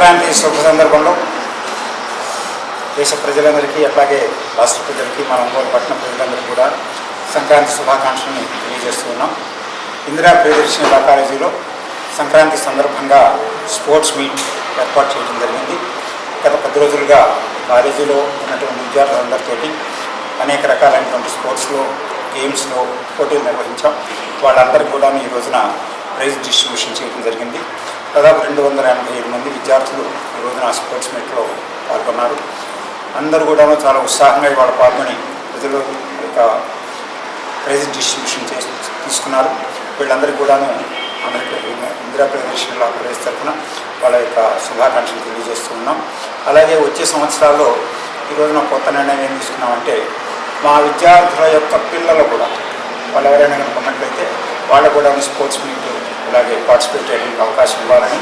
సంక్రాంతి శుభ సందర్భంలో దేశ ప్రజలందరికీ అట్లాగే రాష్ట్ర ప్రజలకి మన ఒంగోలు పట్టణ ప్రజలందరికీ కూడా సంక్రాంతి శుభాకాంక్షలను తెలియజేస్తున్నాం. ఇందిరా ప్రియదర్శిని లా కాలేజీలో సంక్రాంతి సందర్భంగా స్పోర్ట్స్ మీట్ ఏర్పాటు చేయడం జరిగింది. గత పది రోజులుగా కాలేజీలో ఉన్నటువంటి విద్యార్థులందరితోటి అనేక రకాలైనటువంటి స్పోర్ట్స్లో గేమ్స్లో పోటీలు నిర్వహించాం. వాళ్ళందరికీ కూడా ఈ రోజున ప్రైజ్ డిస్ట్రిబ్యూషన్ చేయడం జరిగింది. దాదాపు రెండు వందల ఎనభై ఐదు మంది విద్యార్థులు ఈ రోజున ఆ స్పోర్ట్స్ మీట్లో పాల్గొన్నారు. అందరూ కూడా చాలా ఉత్సాహంగా ఇవాళ పాల్గొని ప్రజలు యొక్క ప్రైజ్ డిస్ట్రిబ్యూషన్ చేసి తీసుకున్నారు. వీళ్ళందరికీ కూడాను అందరికీ ఇందిరా ప్రదర్శన ప్రైజ్ తరఫున వాళ్ళ యొక్క శుభాకాంక్షలు తెలియజేస్తూ ఉన్నాం. అలాగే వచ్చే సంవత్సరాల్లో ఈ రోజున కొత్త నిర్ణయం ఏం తీసుకున్నామంటే మా విద్యార్థుల యొక్క పిల్లలు కూడా వాళ్ళు ఎవరైనా కనుక వాళ్ళు కూడా స్పోర్ట్స్ మీట్ అలాగే పార్టిసిపేట్ చేయడానికి అవకాశం ఇవ్వాలని.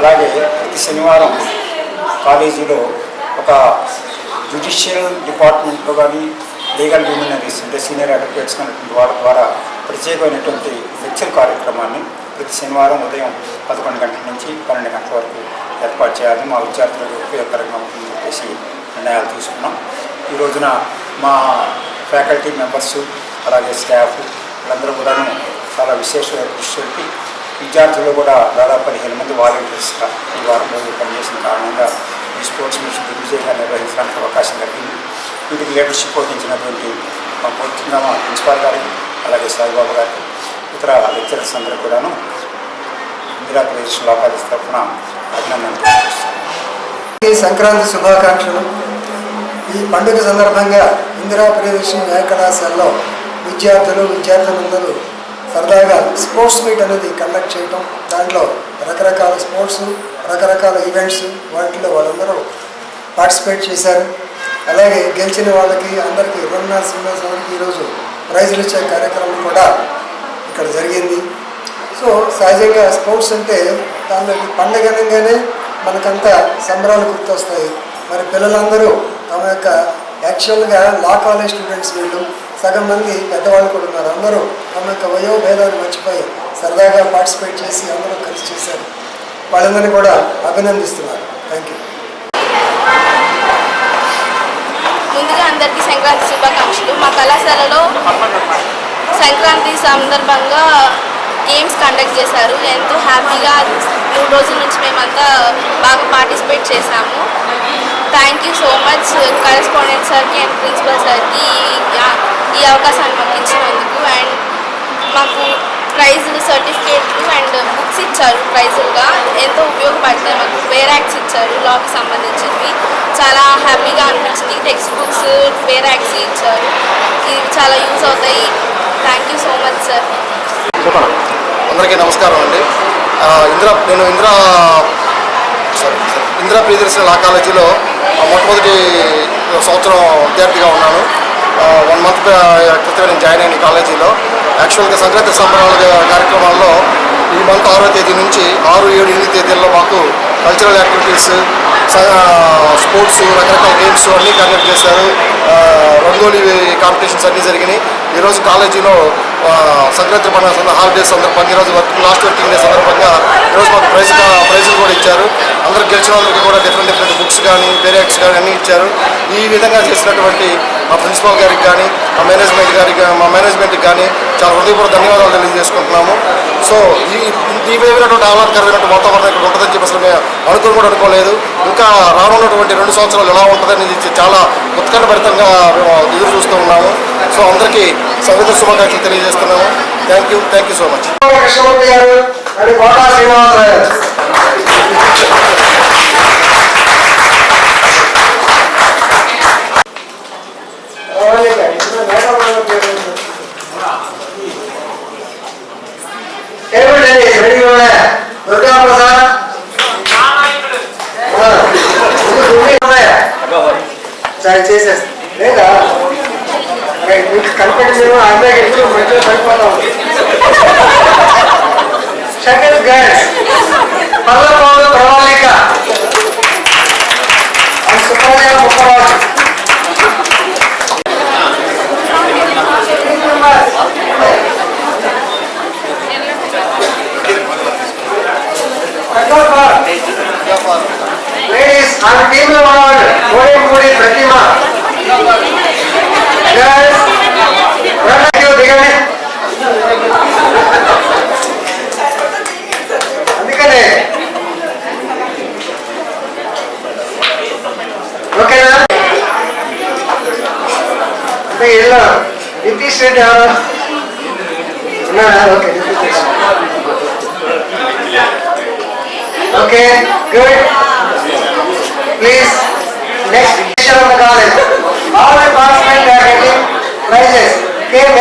అలాగే ప్రతి శనివారం కాలేజీలో ఒక జ్యుడిషియల్ డిపార్ట్మెంట్లో కానీ లీగల్ ల్యూమినరీస్ అంటే సీనియర్ అడ్వకేట్స్ అనేటువంటి వాళ్ళ ద్వారా ప్రత్యేకమైనటువంటి లెక్చర్ కార్యక్రమాన్ని ప్రతి శనివారం ఉదయం పదకొండు గంటల నుంచి పన్నెండు గంటల వరకు ఏర్పాటు చేయాలని మా విద్యార్థులకు ఉపయోగకరంగా ఉంటుందని చెప్పేసి నిర్ణయాలు తీసుకున్నాం. ఈ రోజున మా ఫ్యాకల్టీ మెంబర్స్ అలాగే స్టాఫ్ వీళ్ళందరూ కూడాను చాలా విశేషమైన కృషి విద్యార్థులు కూడా దాదాపు పదిహేను మంది వాలంటీర్స్ ఈ వారం రోజులు పనిచేసిన కారణంగా ఈ స్పోర్ట్స్ మిషన్ దిగ్విజయంగా నిర్వహించడానికి అవకాశం కలిగింది. వీటికి లీడర్షిప్ వహించినటువంటి మా ముఖ్యంగా మా ప్రిన్సిపాల్ గారికి అలాగే సాయిబాబు గారికి ఇతర లెక్చరర్స్ అందరూ కూడాను ఇందిరా ప్రదేశ్ లా తరఫున అభినందనలు ఈ సంక్రాంతి శుభాకాంక్షలు. ఈ పండుగ సందర్భంగా ఇందిరా ప్రియదర్శిని కళాశాలలో విద్యార్థులు విద్యార్థులందరూ సరదాగా స్పోర్ట్స్ మీట్ అనేది కండక్ట్ చేయటం దాంట్లో రకరకాల స్పోర్ట్స్ రకరకాల ఈవెంట్స్ వాటిలో వాళ్ళందరూ పార్టిసిపేట్ చేశారు. అలాగే గెలిచిన వాళ్ళకి అందరికీ రఘునాథ్ శ్రీనివాస్ అందరికీ ఈరోజు ప్రైజులు ఇచ్చే కార్యక్రమం కూడా ఇక్కడ జరిగింది. సో సహజంగా స్పోర్ట్స్ అంటే దానిలో పండగ అనగానే మనకంతా సంబరాలు గుర్తొస్తాయి. మరి పిల్లలందరూ తమ యొక్క యాక్చువల్గా లా కాలేజ్ స్టూడెంట్స్ వీళ్ళు సగం మంది పెద్దవాళ్ళు కూడా ఉన్నారు. అందరూ తమ యొక్క వయోభేదాన్ని మర్చిపోయి సరదాగా పార్టిసిపేట్ చేసి అందరూ కలిసి చేశారు. వాళ్ళందరినీ కూడా అభినందిస్తున్నారు. థ్యాంక్ యూ ముందుగా అందరికీ సంక్రాంతి శుభాకాంక్షలు. మా కళాశాలలో సంక్రాంతి సందర్భంగా గేమ్స్ కండక్ట్ చేశారు. ఎంతో హ్యాపీగా మూడు రోజుల నుంచి మేమంతా బాగా పార్టిసిపేట్ చేశాము. Thank you so much correspondent సార్కి అండ్ ప్రిన్సిపల్ సార్కి ఈ అవకాశాన్ని మాకు ఇచ్చినందుకు అండ్ మాకు ప్రైజులు సర్టిఫికేట్లు అండ్ బుక్స్ ఇచ్చారు ప్రైజులుగా. ఎంతో ఉపయోగపడతాయి మాకు. వేర్ యాక్ట్స్ ఇచ్చారు లాకి సంబంధించినవి. చాలా హ్యాపీగా అనిపించింది. టెక్స్ట్ బుక్స్ వేర్ యాక్ట్స్ ఇచ్చారు. ఇవి చాలా యూజ్ అవుతాయి. Thank you so much sir. అందరికీ నమస్కారం అండి. ఆ, ఇందిరా నేను ఇందిరా ఇంద్ర ఇందిరా ప్రియదర్శన లా కాలేజీలో మొట్టమొదటి సంవత్సరం విద్యార్థిగా ఉన్నాను. వన్ మంత్ క్రితం నేను జాయిన్ అయ్యాను ఈ కాలేజీలో. యాక్చువల్గా సంక్రాంతి సంబరాల కార్యక్రమాల్లో ఈ మంత్ ఆరో తేదీ నుంచి ఆరు ఏడు ఎనిమిది తేదీల్లో మాకు కల్చరల్ యాక్టివిటీస్ స్పోర్ట్స్ రకరకాల గేమ్స్ అన్నీ కండక్ట్ చేశారు. రంగోలీ కాంపిటీషన్స్ అన్నీ జరిగినాయి. ఈరోజు కాలేజీలో సంక్రాంతి పండుగ సంద హాలిడేస్ సందర్భంగా ఈరోజు వర్క్ లాస్ట్ వర్కింగ్ డే సందర్భంగా ఈరోజు మాకు ప్రైజ్ ప్రైజులు కూడా ఇచ్చారు. అందరు గెలిచిన వాళ్ళకి కూడా డిఫరెంట్ డిఫరెంట్ బుక్స్ కానీ పేరెక్స్ కానీ అన్నీ ఇచ్చారు. ఈ విధంగా చేసినటువంటి మా ప్రిన్సిపాల్ గారికి కానీ మా మేనేజ్మెంట్ గారికి మా మేనేజ్మెంట్కి కానీ చాలా హృదయపూర్వక ధన్యవాదాలు తెలియజేసుకుంటున్నాము. సో ఈ ఈ విధమైనటువంటి ఆహ్లాదకరమైనటువంటి వాతావరణం ఇక్కడ ఉంటుందని చెప్పి అసలు మేము అనుకుని కూడా అనుకోలేదు. ఇంకా రానున్నటువంటి రెండు సంవత్సరాలు ఎలా ఉంటుందని చాలా ఉత్కంఠభరితంగా మేము ఎదురు చూస్తూ ఉన్నాము. సో అందరికీ సంగీత శుభాకాంక్షలు తెలియజేస్తున్నాము. Thank you thank you so much Krishnamurthy చేసేస్తా. లేదా? కనిపెట్టలేదు అమ్మాయి ఎప్పుడు మధ్యలో పడిపోతాం సెకండ్ గైడ్ పల్లపాల ప్రణాళిక సుప్రజ ముఖరాజు sit down. No, no, okay. Okay, good. Please, next question on the college. All the participants are getting prizes. Okay,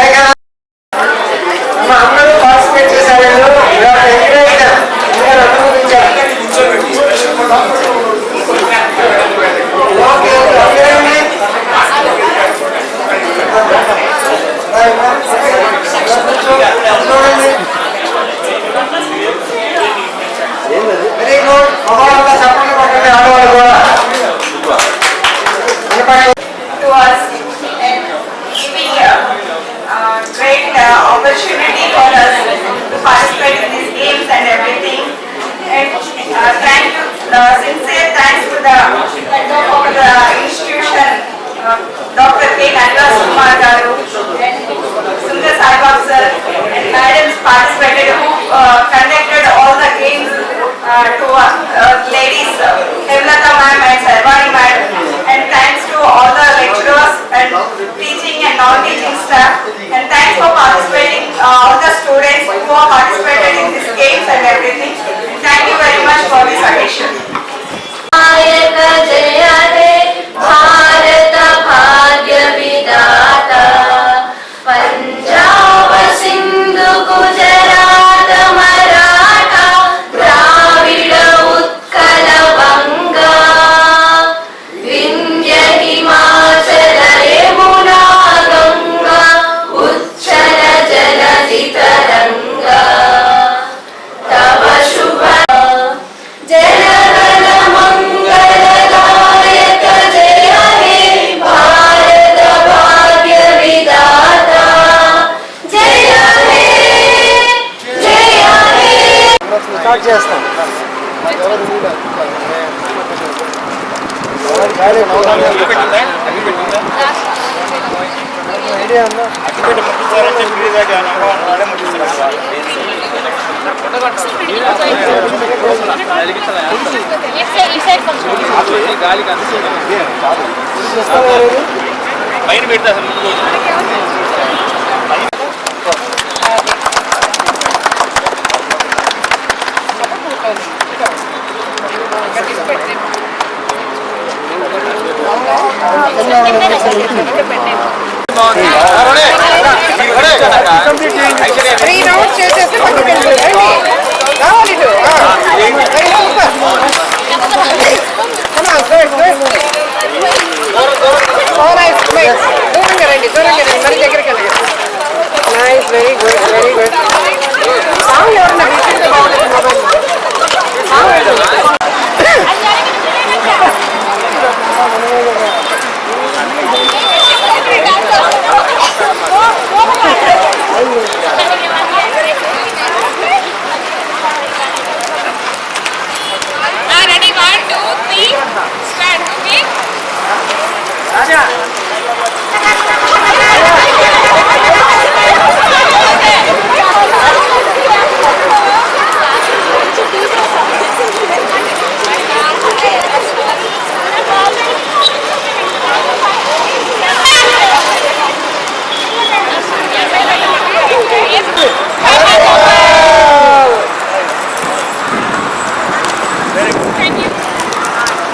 participated who uh, conducted all the games uh, to uh, uh, ladies, uh, Hemlata ma'am and Sarvani madam. And thanks to all the lecturers and teaching and non-teaching staff. And thanks for participating, uh, all the students who have participated in these games and everything. Thank you very much for this occasion. Idea ఉందా పైన పెడితే అసలు ముందుకు three rounds చేసేస్తే పక్కకి వెళ్ళిపోతారు. రావాలి రండి దూరంగా రండి మరి దగ్గరికి వెళ్ళండి నైస్ వెరీ